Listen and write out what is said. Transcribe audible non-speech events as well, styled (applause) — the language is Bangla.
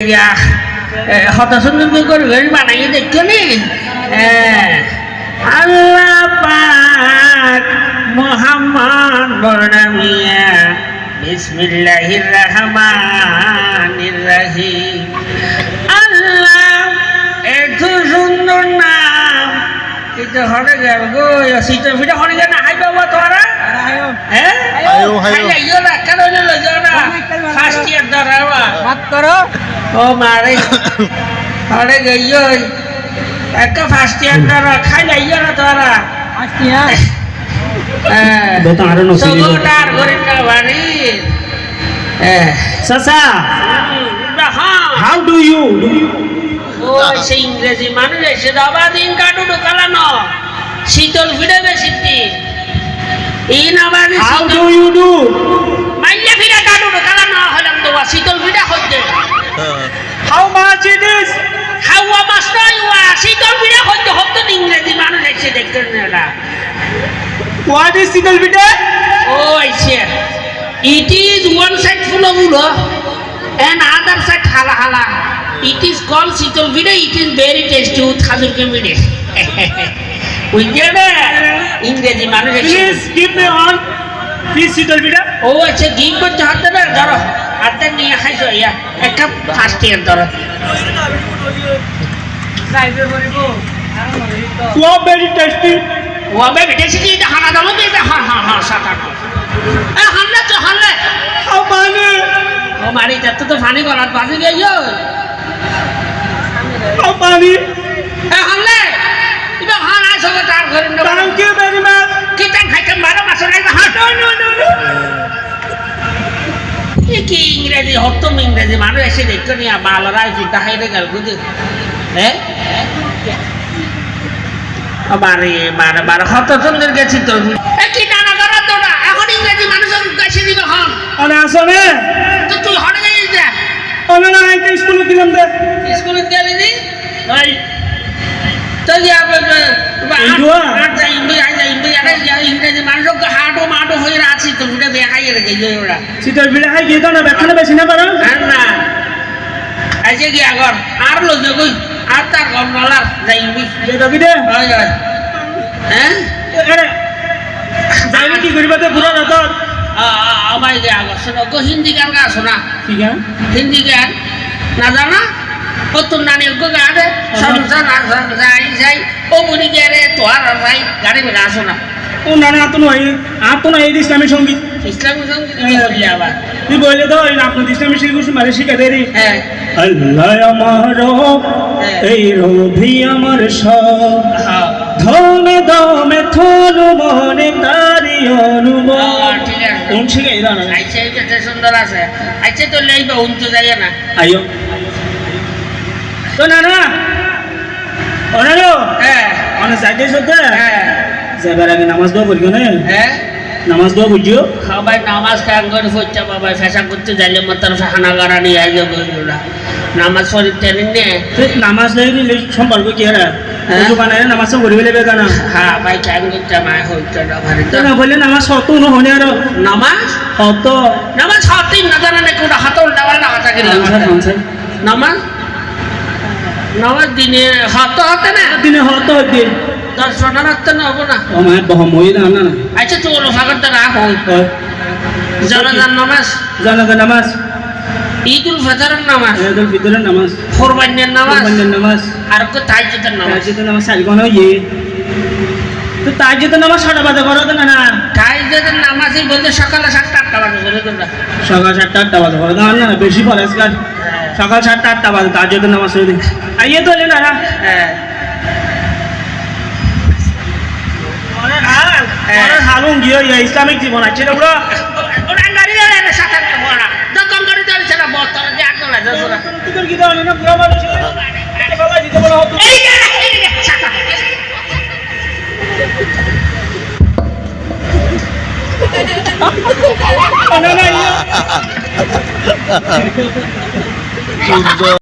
ইয়া হত সুন্দর বানাই দেখছ নি? আল্লাহ পাক মোহাম্মদ বর্ণমিয়া বিসমিল্লাহির রহমানির রহিম। আল্লাহ এত সুন্দর নাম। কিন্তু হরে গেল গো সিটো ফিটা হরে গেল না হাই বাবা তোরা হ্যাঁ। হাই কেন যাইও না ফার্স্ট ইয়ার ধরা বাদ করো ও মারে। আরে গইও একটা ফার্স্ট ইয়ার খাই না তোরা। আসতিয়া হ্যাঁ। আরও। সগোটার বাড়ি। হ্যাঁ। চাচা হ্যাঁ হাউ ডু ইউ ও সে ইংরেজি মানুষ এসে দাবা দিন কাটু ঢোকালানো শীতল ফিরে বেশি দিন এই নামাজ হাউ ডু ইউ ডু মাইয়া ফিরে কাটু ঢোকালানো হলাম তো শীতল ফিরে হচ্ছে হাউ মাচ ইট ইজ হাওয়া মাছ নয় ওয়া শীতল ফিরে হচ্ছে হতো ইংরেজি মানুষ এসে দেখতে না what is Oh, I see. It is one side full of ulo and other side hala hala. It is called Sital Vide. It is very tasty with Khazur ke mide. বুঝলে ইংরেজি মানুষ please give me on please সিগল বিটে ও আচ্ছা গিম করতে হাতে না ধরো হাতে নিয়ে খাইছো ইয়া এক কাপ ফার্স্ট ইয়ার ধরো। ওয়া ভেরি টেস্টি ও আমি বেটেছি কি হানা দালো দিতে হ্যাঁ হ্যাঁ হ্যাঁ সাত এ হানলে তো হানলে হাউ মানি ও মারি যাতে তো ফানি গলাত বাজি গেছো হাউ মানি কি ইংরেজি হতম ইংরেজি মানুষ এসে দেখতো নি বালরাই ফিটা খাইতে গেল বুঝি হ্যাঁ বারে বারে বারে হত সুন্দর গেছি তো। এ কি নানা করা তো না? এখন ইংরেজি মানুষ গাছে দিবে হন। আরে আসলে তো তুই হটে যাই যা। ওনা না আইতে স্কুলে দিলাম দে। স্কুলে গেলি নি? ভাই তো ইন্ডুয়া? ইংরেজি মানুষ হাটও মাটও হয়ে তো ওরা সিগল বিটে হাই গিয়ে তো না বেখানে বেশি না পারো? আর না। আইছে কি আগর? আর লোক কই? আর তার কম নলার যেটা বিটে হয় হয়। হ্যাঁ? আরে যাইবে কি করিবা তে পুরো রাত আমায় যে আগর শোনো গো হিন্দি গান গা শোনা। ঠিক আছে হিন্দি গান। না জানা? তোর নানির গো গানে সংসার যাই যাই। ও মুনি গেরে যাই। গাড়ি শোনা। ও না না আতো নয় আতো নয় এই ইসলামী সংগীত। ইসলামী সংগীত আবার। তুই বললে তো এই আপনার ইসলামী শিখুস মানে শিখে দেরি হ্যাঁ। আল্লাহ আমার রব, এই রবি আমার সব। হ্যাঁ ধনে দমে থনু মনে তারি হ্যাঁ, আছে। কোন শিখে এই রানা আইছে এটা সুন্দর আছে। আইছে তো লইবে উনতে যাই না। আইও। তো না না অনারো হ্যাঁ অনেক সাথে হ্যাঁ। যাবার আগে নামাজ দোয়া করিও না? হ্যাঁ। নামাজ দোয়া বুঝিও? সবাই নামাজ কায়ম করে ফুটছে বাবা? ফেসা করতে যাইলে মাত্র হানা গাড়া নিয়ে আইলে বইগুলা নামাজ শরীর টেনে নিয়ে তুই নামাজ নাই নিলে সম্পর্ক কি হ্যাঁ? বানায় নামাজ করিবে লেবে কেন? হ্যাঁ ভাই কায়ম করতে মায় হইতে না ভারি তো। না বললে নামাজ হতো না হনে আর? নামাজ? হতো নামাজ হতেই না জানা ওটা হাতে উল্টা পাল্টা হাতা কিনলে নামাজ নামাজ। দিনে হতে হতে না? দিনে হতো দিন দর্শন রাখতে না হব না। ও মায়ের হই না না। আচ্ছা তুই ওলো ফাঁকর দ্বারা হই জানাজার নামাজ। নামাজ। ঈদুল ফেতরের নামাজ। নামাজ। কোরবানের নামাজ। কোরবানের নামাজ। আর কো নামাজ। নামাজ সারি কোন ইয়ে তো তাজ্জুদের নামাজ ছটা বাজে করো না? নামাজই বলতে সকালে সাতটা আটটা বাজে তোমরা। সকাল সাতটা আটটা বাজে করো না বেশি পরে আজকাল সকাল সাতটা আটটা বাজে তাজ্জুদের নামাজ হয়ে আইয়ে তো না না। হ্যাঁ অনেক হাল হ্যাঁ। অনেক হালুন গিয়ে ইয়ে ইসলামিক জীবন আছে রে ওরা (laughs) না